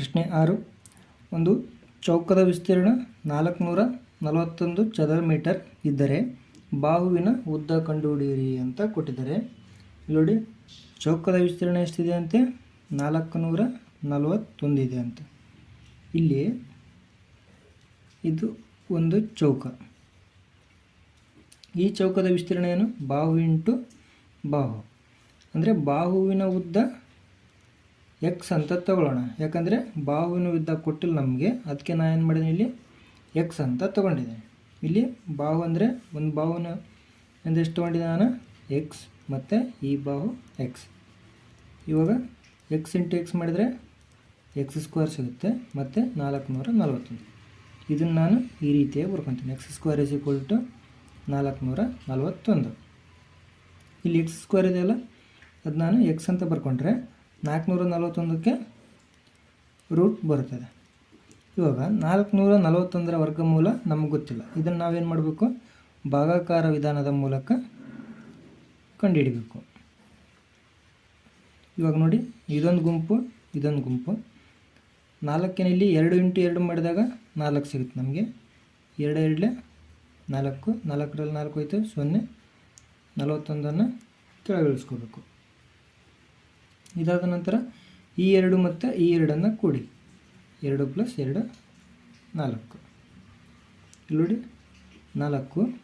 ಪ್ರಶ್ನೆ ಆರು. ಒಂದು ಚೌಕದ ವಿಸ್ತೀರ್ಣ ನಾಲ್ಕುನೂರ ನಲವತ್ತೊಂದು ಚದರ ಮೀಟರ್ ಇದ್ದರೆ ಬಾಹುವಿನ ಉದ್ದ ಕಂಡುಹಿಡಿಯಿರಿ ಅಂತ ಕೊಟ್ಟಿದ್ದಾರೆ. ನೋಡಿ ಚೌಕದ ವಿಸ್ತೀರ್ಣ ಎಷ್ಟಿದೆ ಅಂತೆ? ನಾಲ್ಕುನೂರ ನಲವತ್ತೊಂದು ನಲವತ್ತೊಂದಿದೆ ಅಂತ. ಇಲ್ಲಿ ಇದು ಒಂದು ಚೌಕ. ಈ ಚೌಕದ ವಿಸ್ತೀರ್ಣ ಏನು? ಬಾಹು ಇಂಟು ಬಾಹು. ಅಂದರೆ ಬಾಹುವಿನ ಉದ್ದ ಎಕ್ಸ್ ಅಂತ ತಗೊಳ್ಳೋಣ. ಯಾಕಂದರೆ ಬಾಹುವಿನ ಉದ್ದ ಕೊಟ್ಟಿಲ್ಲ ನಮಗೆ. ಅದಕ್ಕೆ ನಾನು ಏನು ಮಾಡಿದ್ದೀನಿ ಇಲ್ಲಿ? ಎಕ್ಸ್ ಅಂತ ತೊಗೊಂಡಿದ್ದೀನಿ ಇಲ್ಲಿ ಬಾವು ಅಂದರೆ ಒಂದು ಬಾಹುನ ಎಂದೆಷ್ಟು ತೊಗೊಂಡಿದ್ದೆ ನಾನು? ಎಕ್ಸ್ ಮತ್ತು ಈ ಬಾಹು ಎಕ್ಸ್ ಇವಾಗ ಎಕ್ಸ್ ಇಂಟು ಎಕ್ಸ್ ಮಾಡಿದರೆ ಎಕ್ಸ್ ಸ್ಕ್ವೇರ್ ಸಿಗುತ್ತೆ. ಮತ್ತು ನಾಲ್ಕುನೂರ ನಲ್ವತ್ತೊಂದು. ಇದನ್ನು ನಾನು ಈ ರೀತಿಯಾಗಿ ಬರ್ಕೊತೀನಿ. X square is equal to ನಾಲ್ಕುನೂರ ನಲ್ವತ್ತೊಂದು. ಇಲ್ಲಿ ಎಕ್ಸ್ ಸ್ಕ್ವೇರ್ ಇದೆಯಲ್ಲ ಅದು ನಾನು ಎಕ್ಸ್ ಅಂತ ಬರ್ಕೊಂಡ್ರೆ ನಾಲ್ಕುನೂರ ನಲವತ್ತೊಂದಕ್ಕೆ ರೂಟ್ ಬರುತ್ತದೆ. ಇವಾಗ ನಾಲ್ಕುನೂರ ನಲವತ್ತೊಂದರ ವರ್ಗಮೂಲ ನಮಗೆ ಗೊತ್ತಿಲ್ಲ. ಇದನ್ನು ನಾವೇನು ಮಾಡಬೇಕು? ಭಾಗಾಕಾರ ವಿಧಾನದ ಮೂಲಕ ಕಂಡುಹಿಡಬೇಕು. ಇವಾಗ ನೋಡಿ, ಇದೊಂದು ಗುಂಪು ಇದೊಂದು ಗುಂಪು. ನಾಲ್ಕಿನಲ್ಲಿ ಎರಡು ಇಂಟು ಎರಡು ಮಾಡಿದಾಗ ನಾಲ್ಕು ಸಿಗುತ್ತೆ ನಮಗೆ. ಎರಡು ಎರಡಲೇ ನಾಲ್ಕು, ನಾಲ್ಕರಲ್ಲಿ ನಾಲ್ಕು ಹೋಯ್ತು, ಸೊನ್ನೆ. ನಲವತ್ತೊಂದನ್ನು ಕೆಳಗಿಳಿಸ್ಕೋಬೇಕು. ಇದಾದ ನಂತರ ಈ ಎರಡು ಮತ್ತು ಈ ಎರಡನ್ನು ಕೂಡಿ. ಎರಡು ಪ್ಲಸ್ ಎರಡು, ನಾಲ್ಕು. ಇಲ್ಲಿ ನೋಡಿ, ನಾಲ್ಕು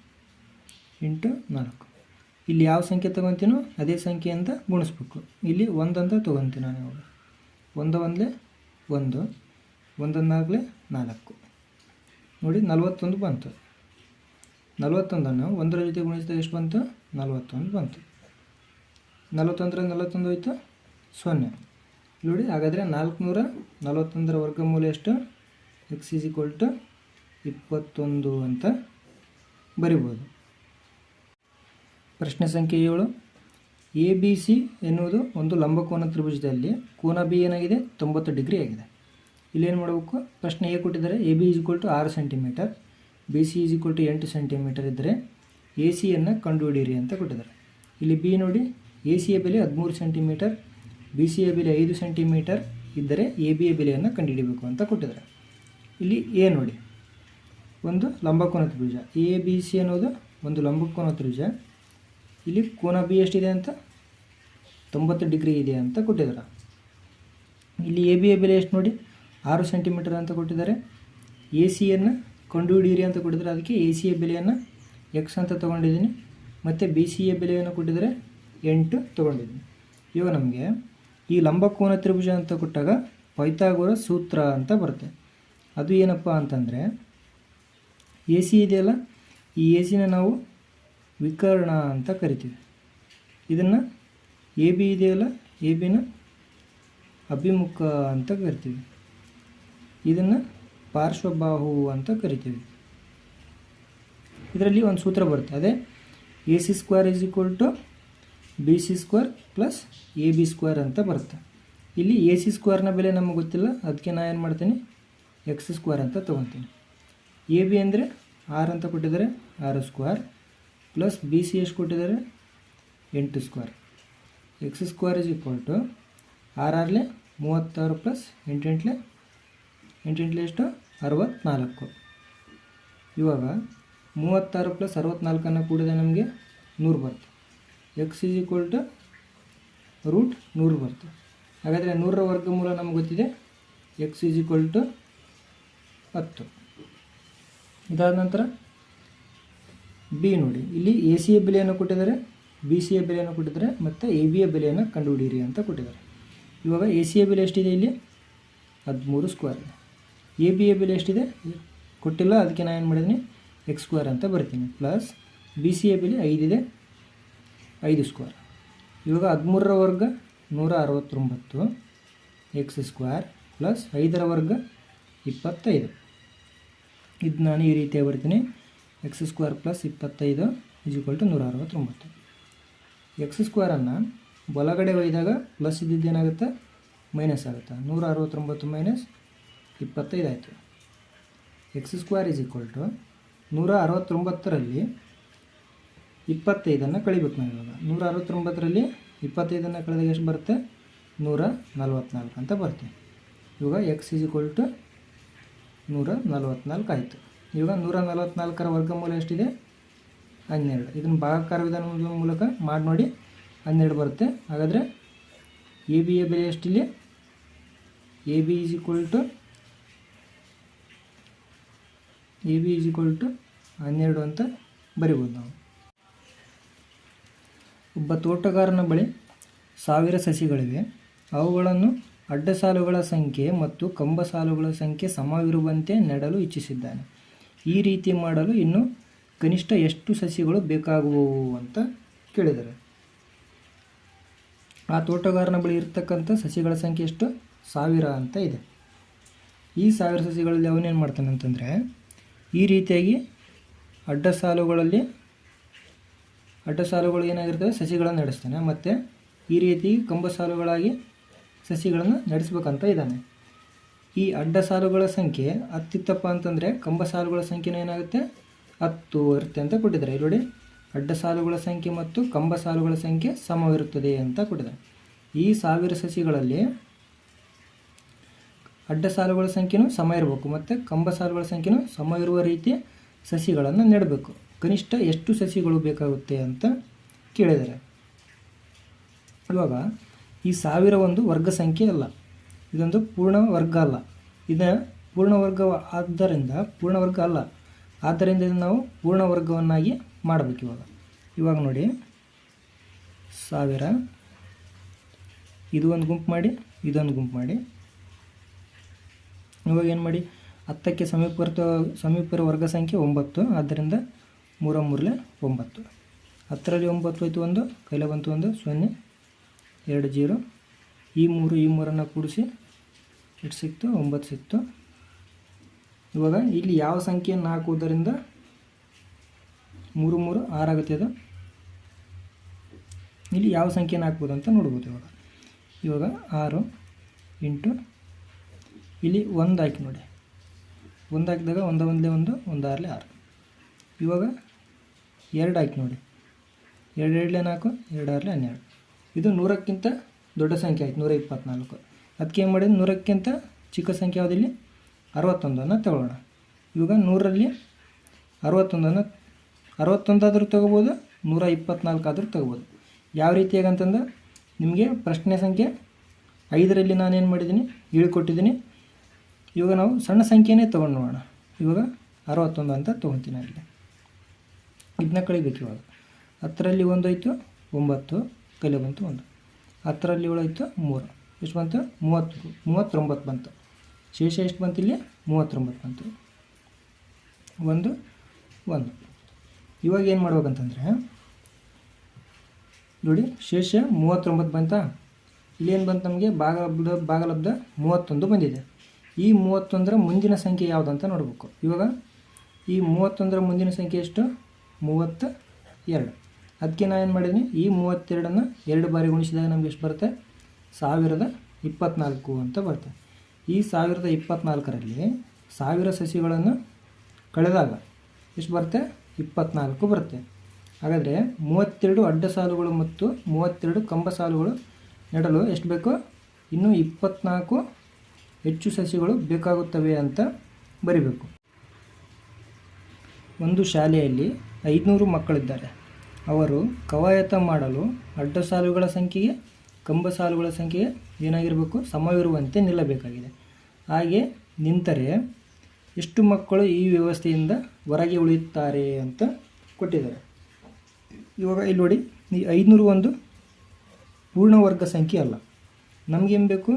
ಇಂಟು ನಾಲ್ಕು. ಇಲ್ಲಿ ಯಾವ ಸಂಖ್ಯೆ ತೊಗೊತೀನೋ ಅದೇ ಸಂಖ್ಯೆಯಿಂದ ಗುಣಿಸ್ಬೇಕು. ಇಲ್ಲಿ ಒಂದಂತ ತೊಗೊತೀನಿ ನಾನು ಇವಾಗ. ಒಂದು ಒಂದಲೇ ಒಂದು ಒಂದೊಂದಾಗಲೇ ನಾಲ್ಕು. ನೋಡಿ, ನಲವತ್ತೊಂದು ಬಂತು. ನಲವತ್ತೊಂದನ್ನು ಒಂದರ ಜೊತೆ ಗುಣಿಸಿದಾಗ ಎಷ್ಟು ಬಂತು? ನಲವತ್ತೊಂದು ಬಂತು. ನಲವತ್ತೊಂದರ ನಲವತ್ತೊಂದು ಹೋಯ್ತು? ಸೊನ್ನೆ. ನೋಡಿ, ಹಾಗಾದರೆ ನಾಲ್ಕುನೂರ ನಲವತ್ತೊಂದರ ವರ್ಗಮೂಲ ಎಷ್ಟು? ಎಕ್ಸ್ ಈಸ್ ಈಕ್ವಲ್ ಟು ಇಪ್ಪತ್ತೊಂದು ಅಂತ ಬರಿಬೋದು. ಪ್ರಶ್ನೆ ಸಂಖ್ಯೆ ಏಳು. ಎ ಬಿ ಸಿ ಎನ್ನುವುದು ಒಂದು ಲಂಬಕೋನ ತ್ರಿಭುಜದಲ್ಲಿ ಕೋನ ಬಿ ಏನಾಗಿದೆ? ತೊಂಬತ್ತು ಡಿಗ್ರಿ ಆಗಿದೆ. ಇಲ್ಲೇನು ಮಾಡಬೇಕು? ಪ್ರಶ್ನೆ ಎ ಕೊಟ್ಟಿದ್ದಾರೆ. A B is equal to ಆರು centimetre B C is equal to ಎಂಟು ಸೆಂಟಿಮೀಟರ್ ಇದ್ದರೆ ಎ ಸಿಯನ್ನು ಕಂಡುಹಿಡಿಯಿರಿ ಅಂತ ಕೊಟ್ಟಿದ್ದಾರೆ. ಇಲ್ಲಿ ಬಿ ನೋಡಿ ಎ ಸಿಯ ಬೆಲೆ ಹದಿಮೂರು ಸೆಂಟಿಮೀಟರ್ ಬಿ ಸಿಯ ಬೆಲೆ ಐದು ಸೆಂಟಿಮೀಟರ್ ಇದ್ದರೆ ಎ ಬಿಯ ಬೆಲೆಯನ್ನು ಕಂಡುಹಿಡಿಯಬೇಕು ಅಂತ ಕೊಟ್ಟಿದ್ದಾರೆ. ಇಲ್ಲಿ ಎ ನೋಡಿ. ಒಂದು ಲಂಬಕೋನ ತ್ರಿಭುಜ. ಎ ಬಿ ಸಿ ಅನ್ನೋದು ಒಂದು ಲಂಬಕೋನ ತ್ರಿಭುಜ. ಇಲ್ಲಿ ಕೋನ ಬಿ ಎಷ್ಟಿದೆ ಅಂತ? ತೊಂಬತ್ತು ಡಿಗ್ರಿ ಇದೆ ಅಂತ ಕೊಟ್ಟಿದ್ದಾರೆ. ಇಲ್ಲಿ ಎ ಬಿಯ ಬೆಲೆ ಎಷ್ಟು ನೋಡಿ? ಆರು ಸೆಂಟಿಮೀಟರ್ ಅಂತ ಕೊಟ್ಟಿದ್ದಾರೆ. ಎ ಸಿಯನ್ನು ಕಂಡುಹಿಡಿಯಿರಿ ಅಂತ ಕೊಟ್ಟಿದ್ದಾರೆ. ಅದಕ್ಕೆ ಎ ಸಿಯ ಬೆಲೆಯನ್ನು ಎಕ್ಸ್ ಅಂತ ತೊಗೊಂಡಿದ್ದೀನಿ. ಮತ್ತು ಬಿ ಸಿಯ ಬೆಲೆಯನ್ನು ಕೊಟ್ಟಿದ್ದಾರೆ. ಎಂಟು ತೊಗೊಂಡಿದ್ದೀನಿ. ಇವಾಗ ನಮಗೆ ಈ ಲಂಬಕೋನ ತ್ರಿಭುಜ ಅಂತ ಕೊಟ್ಟಾಗ ಪೈಥಾಗೋರ ಸೂತ್ರ ಅಂತ ಬರುತ್ತೆ. ಅದು ಏನಪ್ಪ ಅಂತಂದರೆ ಎ ಸಿ ಇದೆಯಲ್ಲ? ಈ ಎ ಸಿನ ನಾವು ವಿಕರ್ಣ ಅಂತ ಕರಿತೀವಿ. ಇದನ್ನು ಎ ಬಿ ಇದೆಯಲ್ಲ? ಎ ಬಿನ ಅಭಿಮುಖ ಅಂತ ಕರಿತೀವಿ. ಇದನ್ನು ಪಾರ್ಶ್ವಬಾಹು ಅಂತ ಕರಿತೀವಿ. ಇದರಲ್ಲಿ ಒಂದು ಸೂತ್ರ ಬರುತ್ತೆ. ಅದೇ A C square is equal to B C square plus A B square ಅಂತ ಬರುತ್ತೆ. ಇಲ್ಲಿ ಎ ಸಿ ಸ್ಕ್ವೇರ್ನ ಬೆಲೆ ನಮಗೆ ಗೊತ್ತಿಲ್ಲ ಅದಕ್ಕೆ ನಾನು ಏನು ಮಾಡ್ತೀನಿ? ಎಕ್ಸ್ ಸ್ಕ್ವೇರ್ ಅಂತ ತೊಗೊತೀನಿ. ಎ ಬಿ ಅಂದರೆ ಆರ್ ಅಂತ ಕೊಟ್ಟಿದ್ದಾರೆ, ಆರು ಸ್ಕ್ವೇರ್ ಪ್ಲಸ್ ಬಿ ಸಿ ಎಷ್ಟು ಕೊಟ್ಟಿದ್ದಾರೆ? ಎಂಟು square. X square is equal to R Harley ಮೂವತ್ತಾರು ಪ್ಲಸ್ ಎಂಟೆಂಟ್ಲೆ ಎಂಟೆಂಟ್ಲೆ ಎಷ್ಟು? ಅರವತ್ತ್ನಾಲ್ಕು ಇವಾಗ ಮೂವತ್ತಾರು ಪ್ಲಸ್ ಅರವತ್ತ್ನಾಲ್ಕನ್ನು ಕೂಡಿದೆ ನಮಗೆ ನೂರು ಬರುತ್ತೆ. X is equal to root ನೂರು ಬರ್ತದೆ ಹಾಗಾದರೆ ನೂರರ ವರ್ಗಮೂಲ ನಮ್ಗೆ ಗೊತ್ತಿದೆ? ಎಕ್ಸ್ ಈಸ್ ಈಕ್ವಲ್ ಟು ಹತ್ತು. ಇದಾದ ನಂತರ ಬಿ ನೋಡಿ. ಇಲ್ಲಿ ಎ ಸಿಯ ಬೆಲೆಯನ್ನು ಕೊಟ್ಟಿದ್ದಾರೆ ಬಿ ಸಿಯ ಬೆಲೆಯನ್ನು ಕೊಟ್ಟಿದ್ದಾರೆ, ಮತ್ತು ಎ ಬಿಯ ಬೆಲೆಯನ್ನು ಕಂಡುಹಿಡಿಯಿರಿ ಅಂತ ಕೊಟ್ಟಿದ್ದಾರೆ. ಇವಾಗ ಎ ಸಿಯ ಬೆಲೆ ಎಷ್ಟಿದೆ ಇಲ್ಲಿ? ಹದಿಮೂರು ಸ್ಕ್ವೇರ್ ಎ ಬಿಯ ಬೆಲೆ ಎಷ್ಟಿದೆ? ಕೊಟ್ಟಿಲ್ಲ, ಅದಕ್ಕೆ ನಾನು ಏನು ಮಾಡಿದ್ದೀನಿ? ಎಕ್ಸ್ ಸ್ಕ್ವೇರ್ ಅಂತ ಬರ್ತೀನಿ. ಪ್ಲಸ್ ಬಿ ಸಿಯ ಬೆಲೆ ಐದಿದೆ ಐದು ಸ್ಕ್ವೇರ್ ಇವಾಗ ಹದಿಮೂರರ ವರ್ಗ ನೂರ ಅರವತ್ತೊಂಬತ್ತು ಎಕ್ಸ್ ಸ್ಕ್ವೇರ್ ಪ್ಲಸ್ ಐದರ ವರ್ಗ ಇಪ್ಪತ್ತೈದು. ಇದು ನಾನು ಈ ರೀತಿಯಾಗಿ ಬರ್ತೀನಿ. ಎಕ್ಸ್ ಸ್ಕ್ವೇರ್ ಪ್ಲಸ್ ಇಪ್ಪತ್ತೈದು ಈಕ್ವಲ್ ಟು ನೂರ ಅರವತ್ತೊಂಬತ್ತು. ಎಕ್ಸ್ ಸ್ಕ್ವೇರನ್ನು ಬಲಗಡೆ ಒಯ್ದಾಗ ಪ್ಲಸ್ ಇದ್ದಿದ್ದೇನಾಗುತ್ತೆ ಮೈನಸ್ ಆಗುತ್ತೆ. ನೂರ ಅರವತ್ತೊಂಬತ್ತು ಮೈನಸ್ ಇಪ್ಪತ್ತೈದು ಆಯಿತು. X square is equal to ನೂರ ಅರವತ್ತೊಂಬತ್ತರಲ್ಲಿ ಇಪ್ಪತ್ತೈದನ್ನು ಕಳಿಬೇಕು ನಾವು ಇವಾಗ. ನೂರ ಅರವತ್ತೊಂಬತ್ತರಲ್ಲಿ ಇಪ್ಪತ್ತೈದನ್ನು ಕಳೆದಾಗ ಎಷ್ಟು ಬರುತ್ತೆ? ನೂರ ನಲ್ವತ್ನಾಲ್ಕು ಅಂತ ಬರುತ್ತೆ. ಇವಾಗ ಎಕ್ಸ್ ಇಸ್ ಈಕ್ವಲ್ ಟು ನೂರ ನಲವತ್ನಾಲ್ಕು ಆಯಿತು. ಇವಾಗ ನೂರ ನಲವತ್ನಾಲ್ಕರ ವರ್ಗಮೂಲ ಎಷ್ಟಿದೆ? ಹನ್ನೆರಡು. ಇದನ್ನು ಭಾಗಾಕಾರ ವಿಧಾನದ ಮೂಲಕ ಮಾಡಿ ನೋಡಿ. ಹನ್ನೆರಡು ಬರುತ್ತೆ. ಹಾಗಾದರೆ ಎ ಬಿ ಎ ಬೆಲೆ ಎಷ್ಟಿಲ್ಲಿ? A B is equal to A B is equal to ಹನ್ನೆರಡು ಅಂತ ಬರಿಬೋದು ನಾವು. ಒಬ್ಬ ತೋಟಗಾರನ ಬಳಿ ಸಾವಿರ ಸಸಿಗಳಿವೆ. ಅವುಗಳನ್ನು ಅಡ್ಡ ಸಾಲುಗಳ ಸಂಖ್ಯೆ ಮತ್ತು ಕಂಬ ಸಾಲುಗಳ ಸಂಖ್ಯೆ ಸಮವಿರುವಂತೆ ನೆಡಲು ಇಚ್ಛಿಸಿದ್ದಾನೆ. ಈ ರೀತಿ ಮಾಡಲು ಇನ್ನು ಕನಿಷ್ಠ ಎಷ್ಟು ಸಸಿಗಳು ಬೇಕಾಗುವವು ಅಂತ ಕೇಳಿದರು. ಆ ತೋಟಗಾರನ ಬಳಿ ಇರತಕ್ಕಂಥ ಸಸಿಗಳ ಸಂಖ್ಯೆ ಎಷ್ಟು? ಸಾವಿರ ಅಂತ ಇದೆ. ಈ ಸಾವಿರ ಸಸಿಗಳಲ್ಲಿ ಅವನೇನು ಮಾಡ್ತಾನೆ ಅಂತಂದರೆ ಈ ರೀತಿಯಾಗಿ ಅಡ್ಡ ಸಾಲುಗಳಲ್ಲಿ ಅಡ್ಡ ಸಾಲುಗಳು ಏನಾಗಿರ್ತವೆ? ಸಸಿಗಳನ್ನು ನಡೆಸ್ತಾನೆ. ಮತ್ತು ಈ ರೀತಿ ಕಂಬ ಸಾಲುಗಳಾಗಿ ಸಸಿಗಳನ್ನು ನಡೆಸ್ಬೇಕಂತ ಇದ್ದಾನೆ. ಈ ಅಡ್ಡ ಸಾಲುಗಳ ಸಂಖ್ಯೆ ಹತ್ತಿತ್ತಪ್ಪ ಅಂತಂದರೆ ಕಂಬ ಸಾಲುಗಳ ಸಂಖ್ಯೆನೂ ಏನಾಗುತ್ತೆ? ಹತ್ತು ಇರುತ್ತೆ ಅಂತ ಕೊಟ್ಟಿದ್ದಾರೆ. ಇಲ್ಲಿ ನೋಡಿ, ಅಡ್ಡ ಸಾಲುಗಳ ಸಂಖ್ಯೆ ಮತ್ತು ಕಂಬ ಸಾಲುಗಳ ಸಂಖ್ಯೆ ಸಮವಿರುತ್ತದೆ ಅಂತ ಕೊಟ್ಟಿದ್ದಾರೆ. ಈ ಸಾವಿರ ಸಸಿಗಳಲ್ಲಿ ಅಡ್ಡ ಸಾಲುಗಳ ಸಂಖ್ಯೆನೂ ಸಮ ಇರಬೇಕು. ಮತ್ತು ಕಂಬ ಸಾಲುಗಳ ಸಂಖ್ಯೆನೂ ಸಮ ಇರುವ ರೀತಿ ಸಸಿಗಳನ್ನು ನೆಡಬೇಕು. ಕನಿಷ್ಠ ಎಷ್ಟು ಸಸಿಗಳು ಬೇಕಾಗುತ್ತೆ ಅಂತ ಕೇಳಿದ್ದಾರೆ ಇವಾಗ ಈ ಸಾವಿರ ಒಂದು ವರ್ಗ ಸಂಖ್ಯೆ ಅಲ್ಲ. ಇದೊಂದು ಪೂರ್ಣ ವರ್ಗ ಅಲ್ಲ. ಇದು ಪೂರ್ಣ ವರ್ಗ ಆದ್ದರಿಂದ ಪೂರ್ಣ ವರ್ಗ ಅಲ್ಲ. ಆದ್ದರಿಂದ ಇದನ್ನು ನಾವು ಪೂರ್ಣ ವರ್ಗವನ್ನಾಗಿ ಮಾಡಬೇಕು ಇವಾಗ. ಇವಾಗ ನೋಡಿ. ಸಾವಿರ. ಇದು ಒಂದು ಗುಂಪು ಮಾಡಿ, ಇದೊಂದು ಗುಂಪು ಮಾಡಿ. ಇವಾಗ ಏನು ಮಾಡಿ ಹತ್ತಕ್ಕೆ ಸಮೀಪ ಸಮೀಪರ ವರ್ಗ ಸಂಖ್ಯೆ ಒಂಬತ್ತು. ಆದ್ದರಿಂದ ಮೂರ ಮೂರಲೆ ಒಂಬತ್ತು. ಹತ್ತರಲ್ಲಿ ಒಂಬತ್ತು ಹೋಯ್ತು ಒಂದು, ಕೈಲ ಬಂತು ಒಂದು, ಸೊನ್ನೆ, ಎರಡು ಜೀರೋ. ಈ ಮೂರು, ಈ ಮೂರನ್ನು ಕೂಡಿಸಿ ಎಷ್ಟು ಸಿಕ್ತು? ಒಂಬತ್ತು ಸಿಕ್ತು. ಇವಾಗ ಇಲ್ಲಿ ಯಾವ ಸಂಖ್ಯೆಯನ್ನು ಹಾಕುವುದರಿಂದ ಮೂರು ಮೂರು ಆರಾಗುತ್ತೆ ಅದು? ಇಲ್ಲಿ ಯಾವ ಸಂಖ್ಯೆಯನ್ನು ಹಾಕ್ಬೋದು ಅಂತ ನೋಡ್ಬೋದು ಇವಾಗ. ಇವಾಗ ಆರು ಎಂಟು ಇಲ್ಲಿ ಒಂದು ಹಾಕಿ ನೋಡಿ. ಒಂದು ಹಾಕಿದಾಗ ಒಂದ ಒಂದಲೇ ಒಂದು ಒಂದು ಆರು. ಇವಾಗ ಎರಡು ಹಾಕಿ ನೋಡಿ. ಎರಡು ಎರಡಲೇ ನಾಲ್ಕು, ಎರಡು ಆರಲೆ ಹನ್ನೆರಡು. ಇದು ನೂರಕ್ಕಿಂತ ದೊಡ್ಡ ಸಂಖ್ಯೆ ಆಯ್ತು, ನೂರ ಇಪ್ಪತ್ತ್ನಾಲ್ಕು ಅದಕ್ಕೆ ಏನು ಮಾಡಿದ್ದು? ನೂರಕ್ಕಿಂತ ಚಿಕ್ಕ ಸಂಖ್ಯೆ ಯಾವುದಿಲ್ಲಿ ಅರವತ್ತೊಂದನ್ನು ತಗೊಳ್ಳೋಣ. ಇವಾಗ ನೂರಲ್ಲಿ ಅರವತ್ತೊಂದನ್ನು, ಅರವತ್ತೊಂದಾದರೂ ತೊಗೋಬೋದು, ನೂರ ಇಪ್ಪತ್ತ್ನಾಲ್ಕಾದರೂ ತೊಗೋಬೋದು. ಯಾವ ರೀತಿಯಾಗಿ ಅಂತಂದ್ರೆ ನಿಮಗೆ ಪ್ರಶ್ನೆ ಸಂಖ್ಯೆ ಐದರಲ್ಲಿ ನಾನೇನು ಮಾಡಿದ್ದೀನಿ? ಹೇಳ್ಕೊಟ್ಟಿದ್ದೀನಿ. ಇವಾಗ ನಾವು ಸಣ್ಣ ಸಂಖ್ಯೆನೇ ತೊಗೊಂಡು ನೋಡೋಣ. ಇವಾಗ ಅರವತ್ತೊಂದು ಅಂತ ತೊಗೊತೀನಿ ಅಲ್ಲಿ ಇದನ್ನ ಕಳಿಬೇಕು ಇವಾಗ. ಹತ್ತರಲ್ಲಿ ಒಂದೋಯ್ತು ಒಂಬತ್ತು, ಕಲೆ ಬಂತು ಒಂದು. ಹತ್ತರಲ್ಲಿ ಏಳಾಯಿತು ಮೂರು. ಎಷ್ಟು ಬಂತು? ಮೂವತ್ತು. ಮೂವತ್ತೊಂಬತ್ತು ಬಂತು. ಶೇಷ ಎಷ್ಟು ಬಂತು ಇಲ್ಲಿ? ಮೂವತ್ತೊಂಬತ್ತು ಬಂತು. ಒಂದು ಒಂದು. ಇವಾಗ ಏನು ಮಾಡ್ಬೇಕಂತಂದರೆ, ನೋಡಿ ಶೇಷ ಮೂವತ್ತೊಂಬತ್ತು ಬಂತಾ? ಇಲ್ಲೇನು ಬಂತು ನಮಗೆ? ಭಾಗಲಬ್ಧ ಭಾಗಲಬ್ಧ ಮೂವತ್ತೊಂದು ಬಂದಿದೆ. ಈ ಮೂವತ್ತೊಂದರ ಮುಂದಿನ ಸಂಖ್ಯೆ ಯಾವುದಂತ ನೋಡಬೇಕು. ಇವಾಗ ಈ ಮೂವತ್ತೊಂದರ ಮುಂದಿನ ಸಂಖ್ಯೆ ಎಷ್ಟು? ಮೂವತ್ತ ಎರಡು ಅದಕ್ಕೆ ನಾನು ಏನು ಮಾಡಿದ್ದೀನಿ ಈ ಮೂವತ್ತೆರಡನ್ನು ಎರಡು ಬಾರಿ ಗುಣಿಸಿದಾಗ ನಮ್ಗೆ ಎಷ್ಟು ಬರುತ್ತೆ? ಸಾವಿರದ ಇಪ್ಪತ್ತ್ನಾಲ್ಕು ಅಂತ ಬರುತ್ತೆ. ಈ ಸಾವಿರದ ಇಪ್ಪತ್ತ್ನಾಲ್ಕರಲ್ಲಿ ಸಾವಿರ ಸಸಿಗಳನ್ನು ಕಳೆದಾಗ ಎಷ್ಟು ಬರುತ್ತೆ? ಇಪ್ಪತ್ತ್ನಾಲ್ಕು ಬರುತ್ತೆ. ಹಾಗಾದರೆ ಮೂವತ್ತೆರಡು ಅಡ್ಡ ಸಾಲುಗಳು ಮತ್ತು ಮೂವತ್ತೆರಡು ಕಂಬ ಸಾಲುಗಳು ನೆಡಲು ಎಷ್ಟು ಬೇಕು? ಇನ್ನೂ ಇಪ್ಪತ್ತ್ನಾಲ್ಕು ಹೆಚ್ಚು ಸಸಿಗಳು ಬೇಕಾಗುತ್ತವೆ ಅಂತ ಬರಿಬೇಕು. ಒಂದು ಶಾಲೆಯಲ್ಲಿ ಐದುನೂರು ಮಕ್ಕಳಿದ್ದಾರೆ. ಅವರು ಕವಾಯತ ಮಾಡಲು ಅಡ್ಡ ಸಾಲುಗಳ ಸಂಖ್ಯೆಗೆ, ಕಂಬ ಸಾಲುಗಳ ಸಂಖ್ಯೆಗೆ ಏನಾಗಿರಬೇಕು, ಸಮವಿರುವಂತೆ ನಿಲ್ಲಬೇಕಾಗಿದೆ. ಹಾಗೆ ನಿಂತರೆ ಎಷ್ಟು ಮಕ್ಕಳು ಈ ವ್ಯವಸ್ಥೆಯಿಂದ ಹೊರಗೆ ಉಳಿಯುತ್ತಾರೆ ಅಂತ ಕೊಟ್ಟಿದ್ದಾರೆ. ಇವಾಗ ಇಲ್ಲಿ ನೋಡಿ, ಈ ಐದುನೂರು ಒಂದು ಪೂರ್ಣವರ್ಗ ಸಂಖ್ಯೆ ಅಲ್ಲ. ನಮಗೇನು ಬೇಕು?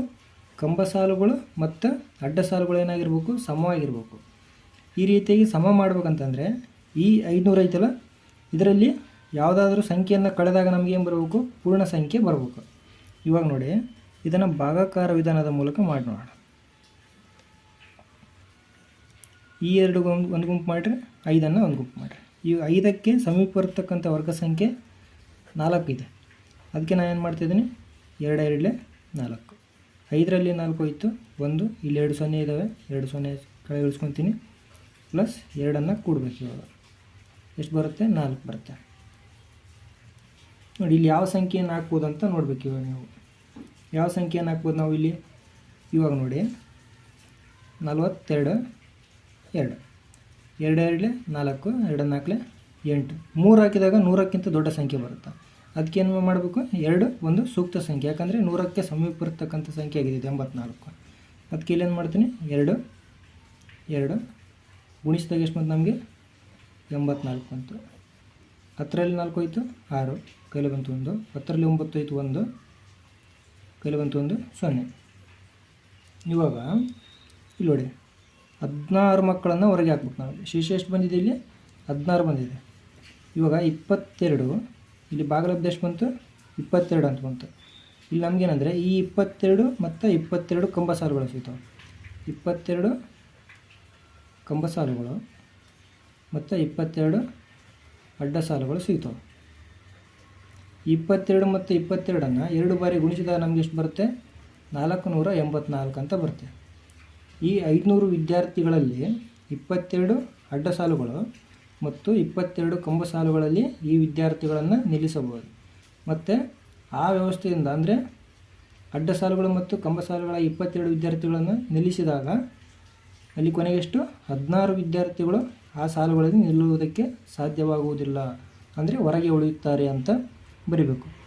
ಕಂಬ ಸಾಲುಗಳು ಮತ್ತು ಅಡ್ಡ ಸಾಲುಗಳು ಏನಾಗಿರ್ಬೇಕು? ಸಮವಾಗಿರ್ಬೇಕು. ಈ ರೀತಿಯಾಗಿ ಸಮ ಮಾಡ್ಬೇಕಂತಂದರೆ ಈ ಐದುನೂರು ಐತಲ್ಲ? ಇದರಲ್ಲಿ ಯಾವುದಾದ್ರೂ ಸಂಖ್ಯೆಯನ್ನು ಕಳೆದಾಗ ನಮಗೆ ಏನು ಬರಬೇಕು? ಪೂರ್ಣ ಸಂಖ್ಯೆ ಬರಬೇಕು. ಇವಾಗ ನೋಡಿ, ಇದನ್ನು ಭಾಗಾಕಾರ ವಿಧಾನದ ಮೂಲಕ ಮಾಡಿ ನೋಡೋಣ. ಈ ಎರಡು ಒಂದು ಗುಂಪು ಮಾಡಿರಿ, ಐದನ್ನು ಒಂದು ಗುಂಪು ಮಾಡಿರಿ. ಈ ಐದಕ್ಕೆ ಸಮೀಪ ಇರತಕ್ಕಂಥ ವರ್ಗ ಸಂಖ್ಯೆ ನಾಲ್ಕು ಇದೆ. ಅದಕ್ಕೆ ನಾನು ಏನು ಮಾಡ್ತಿದ್ದೀನಿ? ಎರಡು ಎರಡಲೇ ನಾಲ್ಕು. ಐದರಲ್ಲಿ ನಾಲ್ಕು ಹೋಯ್ತು, ಒಂದು, ಇಲ್ಲಿ ಎರಡು ಸೊನ್ನೆ ಇದ್ದಾವೆ ಎರಡು ಸೊನ್ನೆ ಕಳೆ ಇಳಿಸ್ಕೊತೀನಿ, ಪ್ಲಸ್ ಎರಡನ್ನು ಕೂಡಬೇಕು ಇವಾಗ. ಎಷ್ಟು ಬರುತ್ತೆ? ನಾಲ್ಕು ಬರುತ್ತೆ. ನೋಡಿ, ಇಲ್ಲಿ ಯಾವ ಸಂಖ್ಯೆಯನ್ನು ಹಾಕ್ಬೋದು ಅಂತ ನೋಡ್ಬೇಕು ಇವಾಗ ನೀವು. ಯಾವ ಸಂಖ್ಯೆಯನ್ನು ಹಾಕ್ಬೋದು ನಾವು ಇಲ್ಲಿ? ಇವಾಗ ನೋಡಿ. ನಲವತ್ತೆರಡು, ಎರಡು. ಎರಡು ಎರಡಲೆ ನಾಲ್ಕು, ಎರಡು ನಾಲ್ಕಲೆ ಎಂಟು. ಮೂರು ಹಾಕಿದಾಗ ನೂರಕ್ಕಿಂತ ದೊಡ್ಡ ಸಂಖ್ಯೆ ಬರುತ್ತೆ. ಅದಕ್ಕೆ ಏನು ಮಾಡಬೇಕು? ಎರಡು, ಒಂದು ಸೂಕ್ತ ಸಂಖ್ಯೆ. ಯಾಕಂದರೆ ನೂರಕ್ಕೆ ಸಮೀಪ ಇರತಕ್ಕಂಥ ಸಂಖ್ಯೆ ಆಗಿದೆ, ಎಂಬತ್ನಾಲ್ಕು. ಅದಕ್ಕೆ ಇಲ್ಲೇನು ಮಾಡ್ತೀನಿ? ಎರಡು ಎರಡು. ಗುಣಿಸಿದಾಗ ಎಷ್ಟು ಬಂತು ನಮಗೆ? ಎಂಬತ್ನಾಲ್ಕು ಬಂತು. ಹತ್ತರಲ್ಲಿ ನಾಲ್ಕು ಹೋಯ್ತು, ಆರು. ಕೈಲಿ ಬಂತು ಒಂದು. ಹತ್ತರಲ್ಲಿ ಒಂಬತ್ತು ಹೋಯ್ತು ಒಂದು. ಕೈಲಿ ಬಂತು ಒಂದು, ಸೊನ್ನೆ. ಇವಾಗ, ಇಲ್ಲಿ ನೋಡಿ. ಹದಿನಾರು ಮಕ್ಕಳನ್ನು ಹೊರಗೆ ಹಾಕ್ಬೇಕು ನಾವು. ಶೇಷ ಎಷ್ಟು ಬಂದಿದೆ ಇಲ್ಲಿ? ಹದಿನಾರು ಬಂದಿದೆ. ಇವಾಗ ಇಪ್ಪತ್ತೆರಡು. ಇಲ್ಲಿ ಭಾಗಲಬ್ಧ ಎಷ್ಟು ಬಂತು? ಇಪ್ಪತ್ತೆರಡು ಅಂತ ಬಂತು. ಇಲ್ಲಿ ನಮಗೇನಂದರೆ, ಈ ಇಪ್ಪತ್ತೆರಡು ಮತ್ತು ಇಪ್ಪತ್ತೆರಡು ಕಂಬ ಸಾಲುಗಳು ಸಿಗ್ತಾವೆ. ಇಪ್ಪತ್ತೆರಡು ಕಂಬ ಸಾಲುಗಳು. ಮತ್ತು ಇಪ್ಪತ್ತೆರಡು ಅಡ್ಡ ಸಾಲುಗಳು ಸಿಗ್ತವೆ. ಇಪ್ಪತ್ತೆರಡು ಮತ್ತು ಇಪ್ಪತ್ತೆರಡನ್ನು ಎರಡು ಬಾರಿ ಗುಣಿಸಿದಾಗ ನಮ್ಗೆ ಎಷ್ಟು ಬರುತ್ತೆ? ನಾಲ್ಕು ನೂರ ಎಂಬತ್ನಾಲ್ಕು ಅಂತ ಬರುತ್ತೆ. ಈ ಐದುನೂರು ವಿದ್ಯಾರ್ಥಿಗಳಲ್ಲಿ ಇಪ್ಪತ್ತೆರಡು ಅಡ್ಡ ಸಾಲುಗಳು ಮತ್ತು ಇಪ್ಪತ್ತೆರಡು ಕಂಬ ಸಾಲುಗಳಲ್ಲಿ ಈ ವಿದ್ಯಾರ್ಥಿಗಳನ್ನು ನಿಲ್ಲಿಸಬಹುದು. ಮತ್ತು ಆ ವ್ಯವಸ್ಥೆಯಿಂದ ಅಂದರೆ ಅಡ್ಡ ಸಾಲುಗಳು ಮತ್ತು ಕಂಬ ಸಾಲುಗಳ ಇಪ್ಪತ್ತೆರಡು ವಿದ್ಯಾರ್ಥಿಗಳನ್ನು ನಿಲ್ಲಿಸಿದಾಗ ಅಲ್ಲಿ ಕೊನೆಗೆಷ್ಟು ಹದಿನಾರು ವಿದ್ಯಾರ್ಥಿಗಳು ಆ ಸಾಲುಗಳಲ್ಲಿ ನಿಲ್ಲುವುದಕ್ಕೆ ಸಾಧ್ಯವಾಗುವುದಿಲ್ಲ. ಅಂದರೆ ಹೊರಗೆ ಉಳಿಯುತ್ತಾರೆ ಅಂತ ಬರಿಬೇಕು.